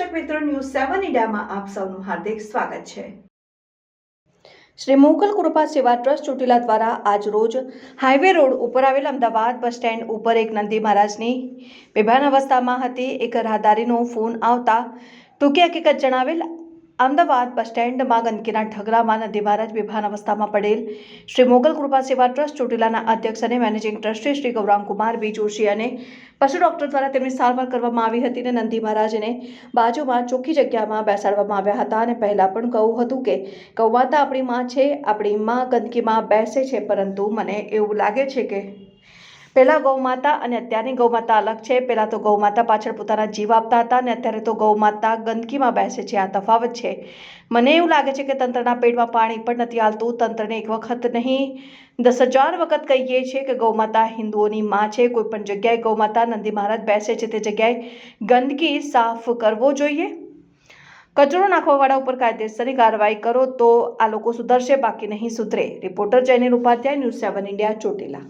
News સેવન ઇન્ડિયામાં આપ સૌનું હાર્દિક સ્વાગત છે. શ્રી મોકલ કૃપા સેવા ટ્રસ્ટ ચોટીલા દ્વારા આજ રોજ હાઈવે રોડ ઉપર આવેલ અમદાવાદ બસ સ્ટેન્ડ ઉપર એક નંદી મહારાજની બેભાન અવસ્થામાં હતી. એક રાહદારીનો ફોન આવતા ટૂંકી હકીકત જણાવેલ અમદાવાદ બસ સ્ટેન્ડમાં ગંદકીના ઢગલામાં નંદી મહારાજ બેભાન અવસ્થામાં પડેલ શ્રી મોગલ કૃપા સેવા ટ્રસ્ટ ચોટીલાના અધ્યક્ષ અને managing trustee Shri Gauramkumar B Joshi અને પશુ ડોક્ટર દ્વારા તેમની સારવાર કરવામાં આવી હતી અને નંદી મહારાજને બાજુમાં ચોખ્ખી જગ્યામાં બેસાડવામાં આવ્યા હતા. અને પહેલાં પણ કહું હતું કે ગૌમાતા આપણી માં છે, આપણી માં ગંદકીમાં બેસે છે, પરંતુ મને એવું લાગે છે કે પહેલાં ગૌમાતા અને અત્યારની ગૌમાતા અલગ છે. પહેલાં તો ગૌમાતા પાછળ પોતાના જીવ આપતા હતા અને અત્યારે તો ગૌમાતા ગંદકીમાં બેસે છે. આ તફાવત છે. મને એવું લાગે છે કે તંત્રના પેટમાં પાણી પણ નથી હાલતું. તંત્રને એક વખત નહીં, દસ હજાર વખત કહીએ છીએ કે ગૌમાતા હિન્દુઓની માં છે. કોઈ પણ જગ્યાએ ગૌમાતા નંદી મહારાજ બેસે છે તે જગ્યાએ ગંદકી સાફ કરવો જોઈએ. કચરો નાખવાવાળા ઉપર કાયદેસરની કાર્યવાહી કરો તો આ લોકો સુધરશે, બાકી નહીં સુધરે. Reporter Jaynil Upadhyay, news seven India, Chotila.